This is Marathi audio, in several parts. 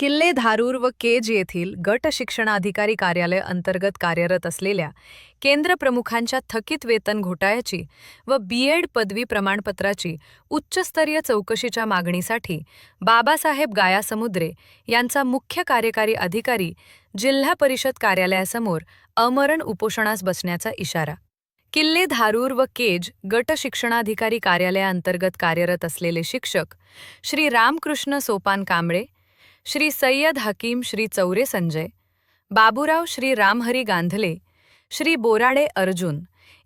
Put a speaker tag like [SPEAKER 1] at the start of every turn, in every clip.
[SPEAKER 1] किल्ले धारूर व केज येथील गट शिक्षणाधिकारी कार्यालय अंतर्गत कार्यरत असलेल्या केंद्र प्रमुखांच्या थकीत वेतन घोटाळ्याची व बी एड पदवी प्रमाणपत्राची उच्चस्तरीय चौकशीच्या मागणीसाठी बाबासाहेब गायासमुद्रे यांचा मुख्य कार्यकारी अधिकारी जिल्हा परिषद कार्यालयासमोर अमरण उपोषणास बसण्याचा इशारा. किल्ले धारूर व केज गट शिक्षणाधिकारी कार्यालयाअंतर्गत कार्यरत असलेले शिक्षक श्री रामकृष्ण सोपान कांबळे श्री सय्यद हकीम श्री चौरे संजय बाबूराव श्री रामहरी गांधले श्री बोराडे अर्जुन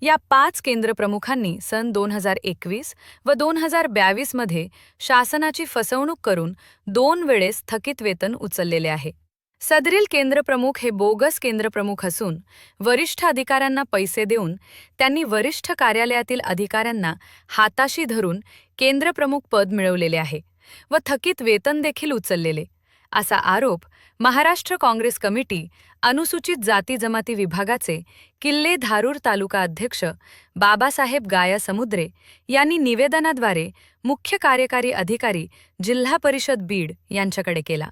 [SPEAKER 1] या पाच केंद्रप्रमुखांनी सन दोन हजार एकवीस व दोन हजार ब्यावीसमध्ये शासनाची फसवणूक करून दोन वेळेस थकीत वेतन उचललेले आहे. सदरील केंद्रप्रमुख हे बोगस केंद्रप्रमुख असून वरिष्ठ अधिकाऱ्यांना पैसे देऊन त्यांनी वरिष्ठ कार्यालयातील अधिकाऱ्यांना हाताशी धरून केंद्रप्रमुख पद मिळवलेले आहे व थकीत वेतन देखील उचललेले. असा आरोप महाराष्ट्र काँग्रेस कमिटी अनुसूचित जाती जमाती विभागाचे किल्ले धारूर तालुका अध्यक्ष बाबासाहेब गाया समुद्रे यांनी निवेदनाद्वारे मुख्य कार्यकारी अधिकारी जिल्हा परिषद बीड यांच्याकडे केला.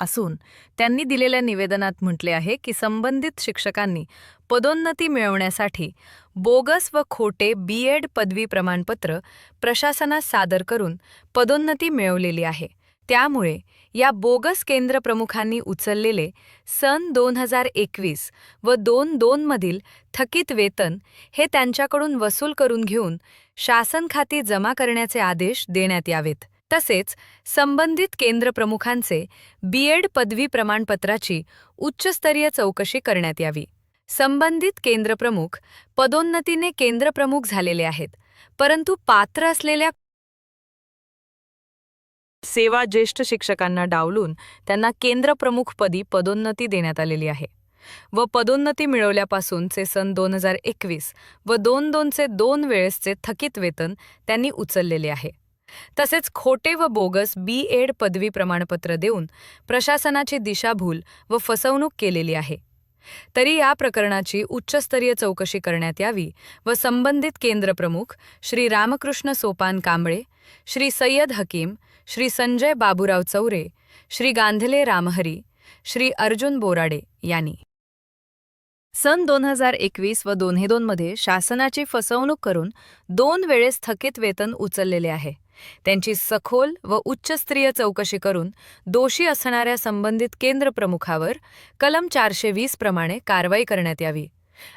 [SPEAKER 1] असून त्यांनी दिलेल्या निवेदनात म्हटले आहे की संबंधित शिक्षकांनी पदोन्नती मिळवण्यासाठी बोगस व खोटे बीएड पदवी प्रमाणपत्र प्रशासनास सादर करून पदोन्नती मिळवलेली आहे. त्यामुळे या बोगस केंद्र प्रमुखांनी उचललेले सन दोन हजार एकवीस व दोन दोनमधील थकीत वेतन हे त्यांच्याकडून वसूल करून घेऊन शासन खाती जमा करण्याचे आदेश देण्यात यावेत. तसेच संबंधित केंद्रप्रमुखांचे बीएड पदवी प्रमाणपत्राची उच्चस्तरीय चौकशी करण्यात यावी. संबंधित केंद्रप्रमुख पदोन्नतीने केंद्रप्रमुख झालेले आहेत परंतु पात्र असलेल्या सेवा ज्येष्ठ शिक्षकांना डावलून त्यांना केंद्रप्रमुखपदी पदोन्नती देण्यात आलेली आहे व पदोन्नती मिळवल्यापासूनचे सन दोन हजार एकवीस व दोन दोनचे दोन वेळेसचे थकीत वेतन त्यांनी उचललेले आहे. तसेच खोटे व बोगस बी एड पदवी प्रमाणपत्र देऊन प्रशासनाची दिशाभूल व फसवणूक केलेली आहे. तरी या प्रकरणाची उच्चस्तरीय चौकशी करण्यात यावी व संबंधित केंद्रप्रमुख श्री रामकृष्ण सोपान कांबळे श्री सय्यद हकीम श्री संजय बाबूराव चौरे श्री गांधले रामहरी श्री अर्जुन बोराडे यांनी सन दोन हजार एकवीस व दोन्ही दोनमध्ये शासनाची फसवणूक करून दोन वेळेस थकीत वेतन उचललेले आहे. त्यांची सखोल व उच्चस्तरीय चौकशी करून दोषी असणाऱ्या संबंधित केंद्र प्रमुखावर कलम चारशे वीस प्रमाणे कारवाई करण्यात यावी.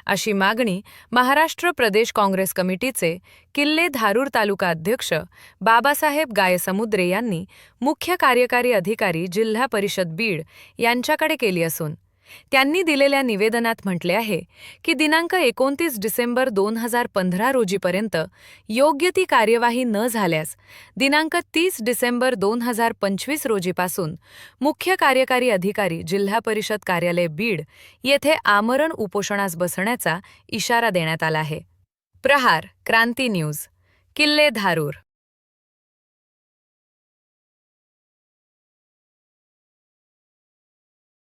[SPEAKER 1] अशी मागणी महाराष्ट्र प्रदेश काँग्रेस कमिटीचे किल्ले धारूर तालुका अध्यक्ष बाबासाहेब गायसमुद्रे यांनी मुख्य कार्यकारी अधिकारी जिल्हा परिषद बीड यांच्याकडे केली असून त्यांनी दिलेल्या निवेदनात म्हटले आहे की दिनांक एकोणतीस डिसेंबर दोन हजार पंधरा रोजीपर्यंत योग्य ती कार्यवाही न झाल्यास दिनांक तीस डिसेंबर दोन हजार पंचवीस रोजीपासून मुख्य कार्यकारी अधिकारी जिल्हा परिषद कार्यालय बीड येथे आमरण उपोषणास बसण्याचा इशारा देण्यात आला आहे. प्रहार क्रांती न्यूज किल्ले धारूर.